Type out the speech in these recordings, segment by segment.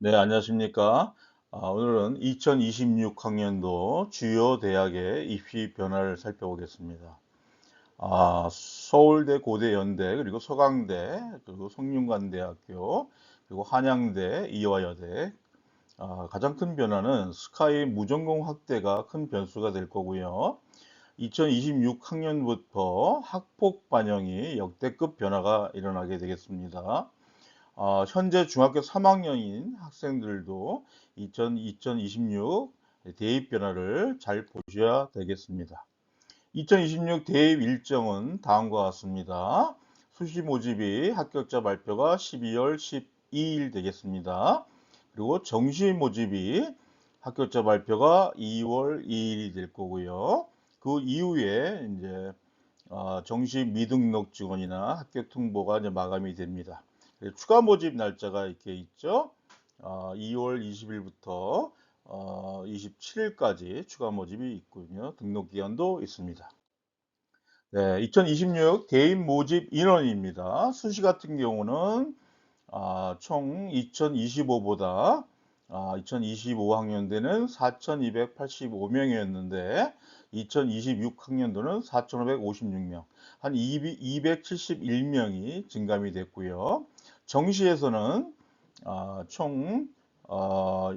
네, 안녕하십니까. 아, 오늘은 2026학년도 주요 대학의 입시 변화를 살펴보겠습니다. 아, 서울대, 고대, 연대, 그리고 서강대, 그리고 성균관대학교, 그리고 한양대, 이화여대. 아, 가장 큰 변화는 스카이 무전공 확대가 큰 변수가 될 거고요. 2026학년부터 학폭 반영이 역대급 변화가 일어나게 되겠습니다. 어, 현재 중학교 3학년인 학생들도 2026 대입 변화를 잘 보셔야 되겠습니다. 2026 대입 일정은 다음과 같습니다. 수시 모집이 합격자 발표가 12월 12일 되겠습니다. 그리고 정시 모집이 합격자 발표가 2월 2일이 될 거고요. 그 이후에 이제 어, 정시 미등록 직원이나 합격 통보가 이제 마감이 됩니다. 네, 추가 모집 날짜가 이렇게 있죠. 어, 2월 20일부터 어, 27일까지 추가 모집이 있군요. 등록 기간도 있습니다. 네, 2026 대인 모집 인원입니다. 수시 같은 경우는 아, 총 2025보다 아, 2025학년도는 4,285명이었는데 2026학년도는 4,556명, 한 271명이 증감이 됐고요. 정시에서는 어, 총 어,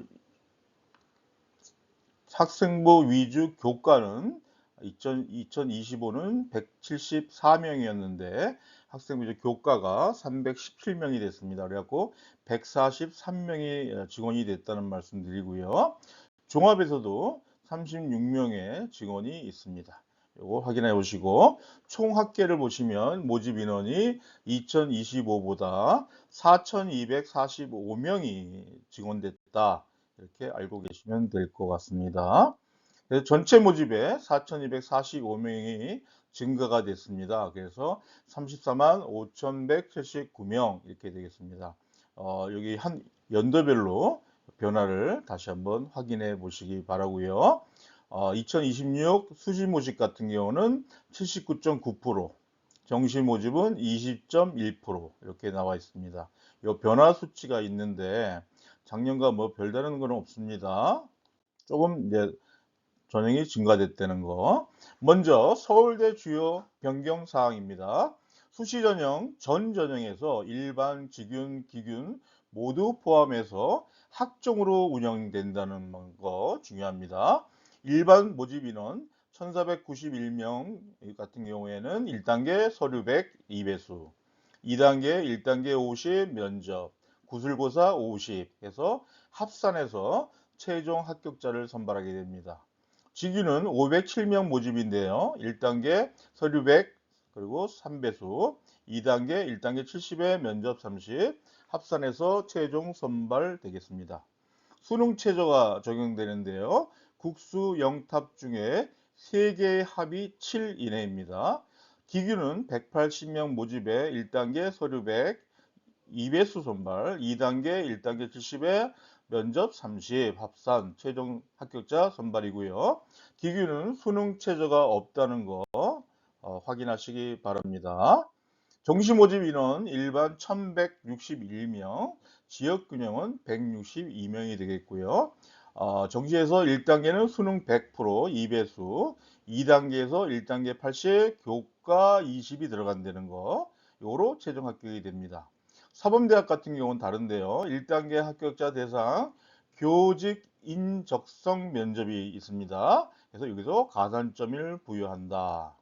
학생부 위주 교과는 2000, 2025는 174명이었는데 학생부 위주 교과가 317명이 됐습니다. 그래갖고 143명이 직원이 됐다는 말씀 드리고요. 종합에서도 36명의 직원이 있습니다. 요거 확인해 보시고 총 합계를 보시면 모집 인원이 2025보다 4,245명이 증원됐다. 이렇게 알고 계시면 될 것 같습니다. 그래서 전체 모집에 4,245명이 증가가 됐습니다. 그래서 34만 5,179명 이렇게 되겠습니다. 어, 여기 한 연도별로 변화를 다시 한번 확인해 보시기 바라고요. 어, 2026 수시 모집 같은 경우는 79.9%, 정시 모집은 20.1% 이렇게 나와 있습니다. 이 변화 수치가 있는데 작년과 뭐 별다른 건 없습니다. 조금 이제 전형이 증가됐다는 거. 먼저 서울대 주요 변경 사항입니다. 수시 전형 전 전형에서 일반, 직윤, 기균 모두 포함해서 학종으로 운영된다는 거 중요합니다. 일반 모집 인원 1491명 같은 경우에는 1단계 서류 100 2배수, 2단계 1단계 50 면접, 구술고사 50 해서 합산해서 최종 합격자를 선발하게 됩니다. 직위는 507명 모집인데요. 1단계 서류 100 그리고 3배수, 2단계 1단계 70에 면접 30 합산해서 최종 선발 되겠습니다. 수능 최저가 적용되는데요. 국수 영탑 중에 3개의 합이 7 이내입니다. 기규는 180명 모집에 1단계 서류 100, 2배수 선발, 2단계 1단계 70에 면접 30, 합산, 최종 합격자 선발이고요. 기규는 수능 최저가 없다는 거 어, 확인하시기 바랍니다. 정시 모집 인원 일반 1161명, 지역 균형은 162명이 되겠고요. 어, 정시에서 1단계는 수능 100% 2배수, 2단계에서 1단계 80, 교과 20이 들어간다는 거, 요로 최종 합격이 됩니다. 사범대학 같은 경우는 다른데요. 1단계 합격자 대상 교직 인적성 면접이 있습니다. 그래서 여기서 가산점을 부여한다.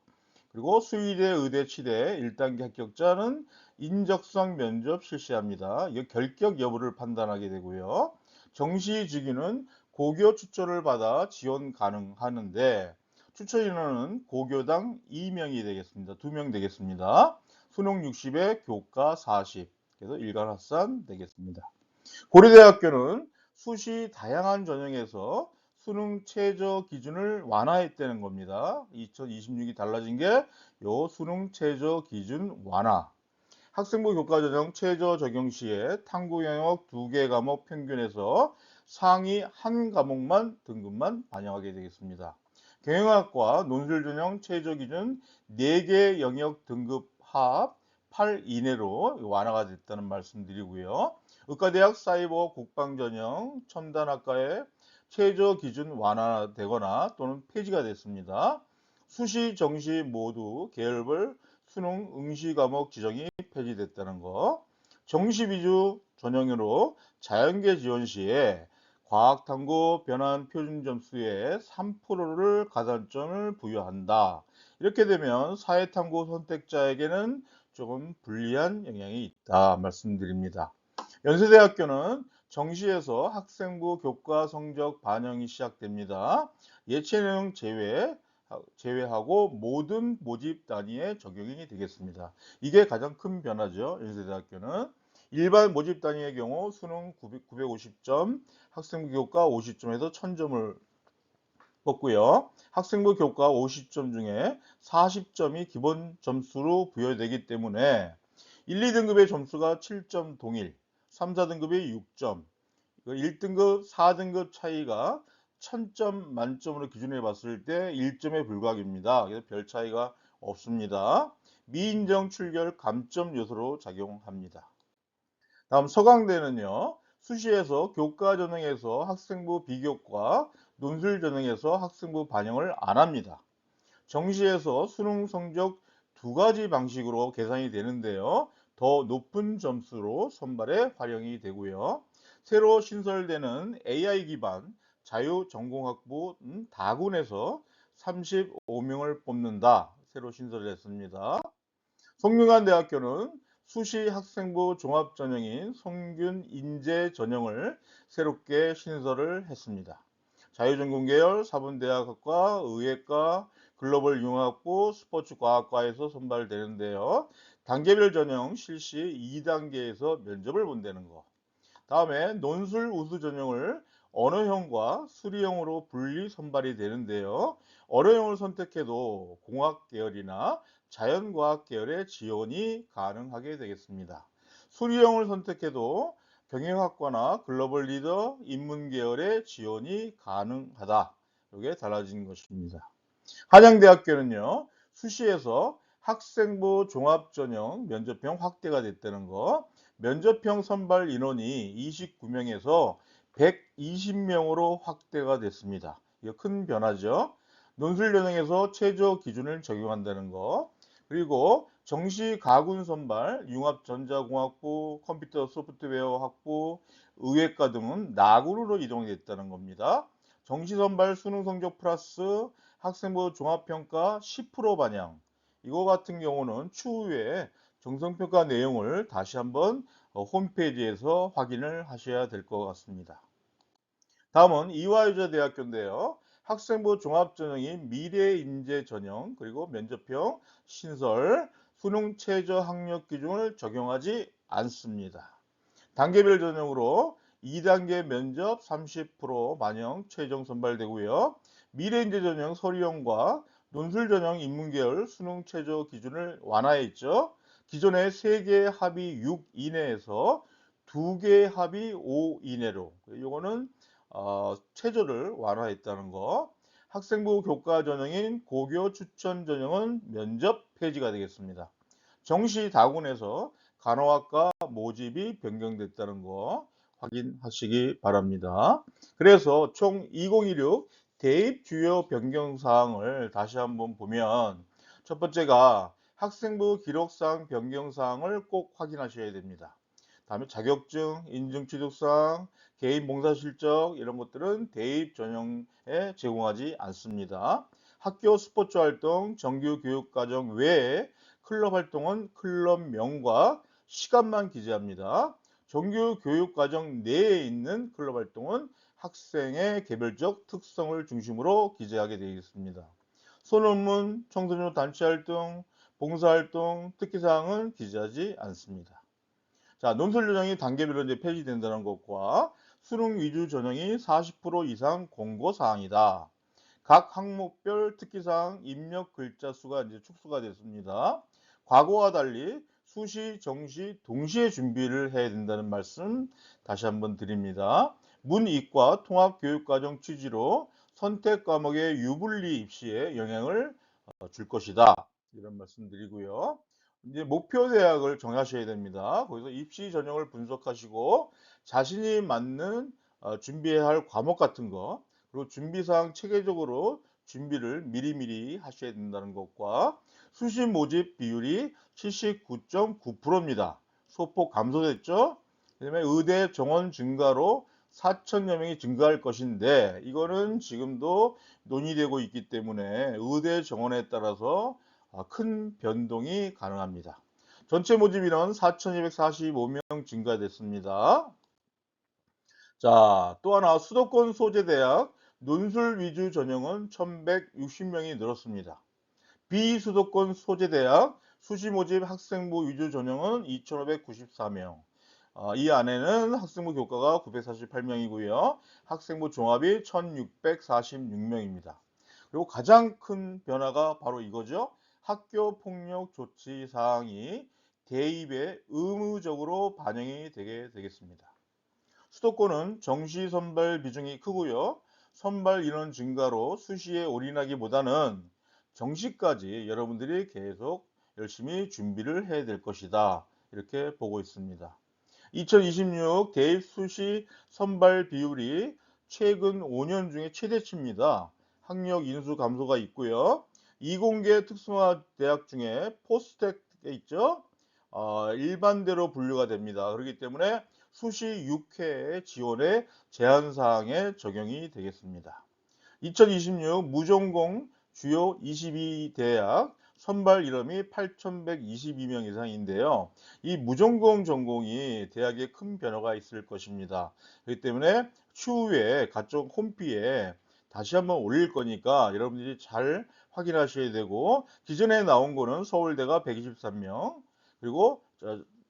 그리고 수의대, 의대, 치대 1단계 합격자는 인적성 면접 실시합니다. 이 결격 여부를 판단하게 되고요. 정시 직위는 고교 추천을 받아 지원 가능하는데 추천 인원은 고교당 2명이 되겠습니다. 2명 되겠습니다. 수능 60에 교과 40. 그래서 일간 합산 되겠습니다. 고려대학교는 수시 다양한 전형에서 수능 최저 기준을 완화했다는 겁니다. 2026이 달라진 게 요 수능 최저 기준 완화. 학생부 교과 전형 최저 적용 시에 탐구 영역 2개 과목 평균에서 상위 한 과목만 등급만 반영하게 되겠습니다. 경영학과 논술 전형 최저 기준 4개 영역 등급 합 8 이내로 완화가 됐다는 말씀 드리고요. 의과대학 사이버 국방 전형 첨단학과의 최저 기준 완화되거나 또는 폐지가 됐습니다. 수시, 정시 모두 계열별 수능 응시 과목 지정이 폐지됐다는 거. 정시 위주 전형으로 자연계 지원 시에 과학탐구 변환 표준 점수의 3%를 가산점을 부여한다. 이렇게 되면 사회탐구 선택자에게는 조금 불리한 영향이 있다 말씀드립니다. 연세대학교는 정시에서 학생부 교과 성적 반영이 시작됩니다. 예체능 제외 제외하고 모든 모집 단위에 적용이 되겠습니다. 이게 가장 큰 변화죠. 연세대학교는 일반 모집 단위의 경우 수능 950점, 학생부 교과 50점에서 1000점을 뽑고요. 학생부 교과 50점 중에 40점이 기본 점수로 부여되기 때문에 1, 2등급의 점수가 7점 동일, 3, 4등급이 6점, 1등급, 4등급 차이가 1000점 만점으로 기준해 봤을 때 1점에 불과합니다. 그래서 별 차이가 없습니다. 미인정 출결 감점 요소로 작용합니다. 다음 서강대는요. 수시에서 교과 전형에서 학생부 비교과, 논술 전형에서 학생부 반영을 안 합니다. 정시에서 수능 성적 두 가지 방식으로 계산이 되는데요. 더 높은 점수로 선발에 활용이 되고요. 새로 신설되는 AI 기반 자유전공학부 음, 다군에서 35명을 뽑는다. 새로 신설했습니다. 성균관대학교는 수시 학생부 종합 전형인 성균 인재 전형을 새롭게 신설을 했습니다. 자유전공 계열 사분대학과, 의예과, 글로벌 융합부, 스포츠과학과에서 선발되는데요. 단계별 전형 실시 2단계에서 면접을 본다는 거. 다음에 논술 우수 전형을 언어형과 수리형으로 분리 선발이 되는데요. 언어형을 선택해도 공학 계열이나 자연과학 계열의 지원이 가능하게 되겠습니다. 수리형을 선택해도 경영학과나 글로벌 리더, 인문 계열의 지원이 가능하다. 이게 달라진 것입니다. 한양대학교는요, 수시에서 학생부 종합 전형 면접형 확대가 됐다는 거, 면접형 선발 인원이 29명에서 120명으로 확대가 됐습니다. 이거 큰 변화죠. 논술 전형에서 최저 기준을 적용한다는 거, 그리고 정시 가군 선발, 융합 전자공학부, 컴퓨터 소프트웨어 학부, 의예과 등은 나군으로 이동됐다는 겁니다. 정시 선발 수능 성적 플러스 학생부 종합평가 10% 반영. 이거 같은 경우는 추후에 정성평가 내용을 다시 한번 어, 홈페이지에서 확인을 하셔야 될 것 같습니다. 다음은 이화여자대학교인데요. 학생부 종합전형인 미래 인재 전형 그리고 면접형 신설 수능 최저 학력 기준을 적용하지 않습니다. 단계별 전형으로 2단계 면접 30% 반영 최종 선발되고요. 미래인재 전형 서류형과 논술 전형 인문계열 수능 최저 기준을 완화했죠. 기존의 3개 합이 6 이내에서 2개 합이 5 이내로 이거는 어, 최저를 완화했다는 거. 학생부 교과 전형인 고교 추천 전형은 면접 폐지가 되겠습니다. 정시 다군에서 간호학과 모집이 변경됐다는 거 확인하시기 바랍니다. 그래서 총 2016 대입 주요 변경 사항을 다시 한번 보면 첫 번째가 학생부 기록상 변경 사항을 꼭 확인하셔야 됩니다. 다음에 자격증, 인증 취득사항, 개인 봉사 실적 이런 것들은 대입 전형에 제공하지 않습니다. 학교 스포츠 활동, 정규 교육 과정 외에 클럽 활동은 클럽명과 시간만 기재합니다. 정규 교육 과정 내에 있는 클럽 활동은 학생의 개별적 특성을 중심으로 기재하게 되겠습니다. 소논문, 청소년 단체 활동, 봉사 활동, 특기사항은 기재하지 않습니다. 자, 논술 전형이 단계별로 이제 폐지된다는 것과 수능 위주 전형이 40% 이상 공고 사항이다. 각 항목별 특기사항 입력 글자 수가 이제 축소가 됐습니다. 과거와 달리 수시, 정시 동시에 준비를 해야 된다는 말씀 다시 한번 드립니다. 문이과 통합교육과정 취지로 선택 과목의 유불리 입시에 영향을 어, 줄 것이다. 이런 말씀 드리고요. 이제 목표 대학을 정하셔야 됩니다. 거기서 입시 전형을 분석하시고 자신이 맞는 어, 준비해야 할 과목 같은 거 그리고 준비사항 체계적으로 준비를 미리미리 하셔야 된다는 것과 수시 모집 비율이 79.9%입니다. 소폭 감소됐죠? 그 다음에 의대 정원 증가로 4천여 명이 증가할 것인데 이거는 지금도 논의되고 있기 때문에 의대 정원에 따라서 아, 큰 변동이 가능합니다. 전체 모집 인원 4,245명 증가됐습니다. 자, 또 하나 수도권 소재 대학 논술 위주 전형은 1,160명이 늘었습니다. 비수도권 소재 대학 수시 모집 학생부 위주 전형은 2,594명. 어, 이 안에는 학생부 교과가 948명이고요. 학생부 종합이 1646명입니다. 그리고 가장 큰 변화가 바로 이거죠. 학교 폭력 조치 사항이 대입에 의무적으로 반영이 되게 되겠습니다. 수도권은 정시 선발 비중이 크고요. 선발 인원 증가로 수시에 올인하기보다는 정시까지 여러분들이 계속 열심히 준비를 해야 될 것이다. 이렇게 보고 있습니다. 2026 대입 수시 선발 비율이 최근 5년 중에 최대치입니다. 학력 인수 감소가 있고요. 이공계 특성화 대학 중에 포스텍 있죠. 어, 일반대로 분류가 됩니다. 그렇기 때문에 수시 6회 지원의 제한 사항에 적용이 되겠습니다. 2026 무전공 주요 22대학 선발 이름이 8,122명 이상인데요. 이 무전공 전공이 대학에 큰 변화가 있을 것입니다. 그렇기 때문에 추후에 각종 홈피에 다시 한번 올릴 거니까 여러분들이 잘 확인하셔야 되고 기존에 나온 거는 서울대가 123명 그리고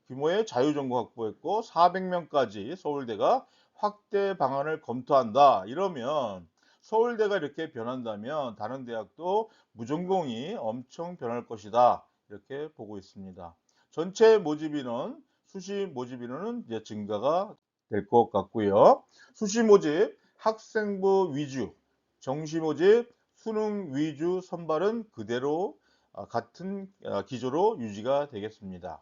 규모의 자유전공 확보했고 400명까지 서울대가 확대 방안을 검토한다 이러면 서울대가 이렇게 변한다면 다른 대학도 무전공이 엄청 변할 것이다. 이렇게 보고 있습니다. 전체 모집 인원, 수시 모집 인원은 이제 증가가 될 것 같고요. 수시 모집, 학생부 위주, 정시 모집, 수능 위주 선발은 그대로 아, 같은 아, 기조로 유지가 되겠습니다.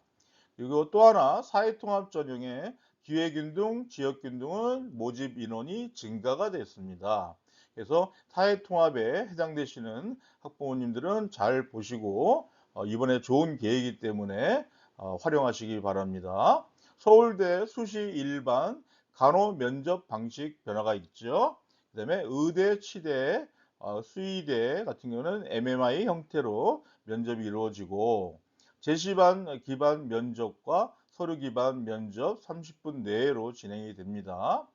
그리고 또 하나 사회통합 전형의 기회균등, 지역균등은 모집 인원이 증가가 됐습니다. 그래서 사회통합에 해당되시는 학부모님들은 잘 보시고 어, 이번에 좋은 계획이기 때문에 어, 활용하시기 바랍니다. 서울대 수시 일반 간호 면접 방식 변화가 있죠. 그 다음에 의대, 치대, 어, 수의대 같은 경우는 MMI 형태로 면접이 이루어지고 제시반 기반 면접과 서류 기반 면접 30분 내로 진행이 됩니다.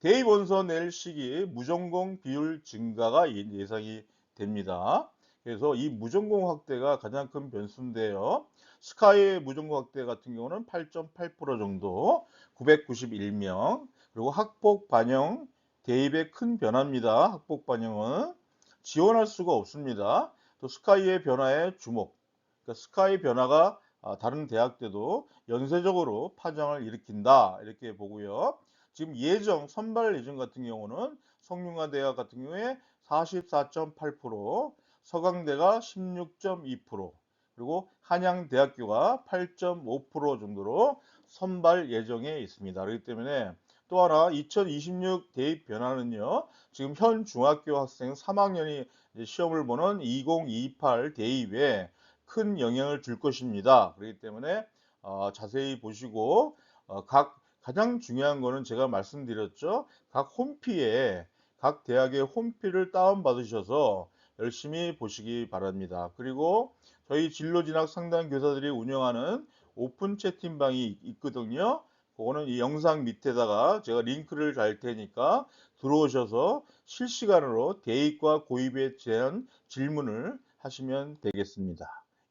대입 원서 낼 시기 무전공 비율 증가가 예, 예상이 됩니다. 그래서 이 무전공 확대가 가장 큰 변수인데요. 스카이의 무전공 확대 같은 경우는 8.8% 정도, 991명, 그리고 학폭 반영 대입의 큰 변화입니다. 학폭 반영은 지원할 수가 없습니다. 또 스카이의 변화에 주목. 그러니까 스카이 변화가 아, 다른 대학 때도 연쇄적으로 파장을 일으킨다 이렇게 보고요. 지금 예정 선발 예정 같은 경우는 성균관 대학 같은 경우에 44.8%, 서강대가 16.2%, 그리고 한양대학교가 8.5% 정도로 선발 예정에 있습니다. 그렇기 때문에 또 하나 2026 대입 변화는요. 지금 현 중학교 학생 3학년이 시험을 보는 2028 대입에 큰 영향을 줄 것입니다. 그렇기 때문에 어, 자세히 보시고 어, 각 가장 중요한 거는 제가 말씀드렸죠. 각 홈피에 각 대학의 홈피를 다운 받으셔서 열심히 보시기 바랍니다. 그리고 저희 진로 진학 상담 교사들이 운영하는 오픈 채팅방이 있거든요. 그거는 이 영상 밑에다가 제가 링크를 달 테니까 들어오셔서 실시간으로 대입과 고입에 대한 질문을 하시면 되겠습니다.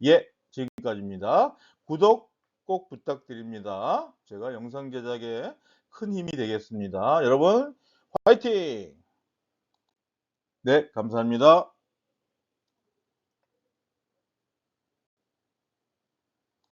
예, 지금까지입니다. 구독, 꼭 부탁드립니다. 제가 영상 제작에 큰 힘이 되겠습니다. 여러분 화이팅! 네, 감사합니다.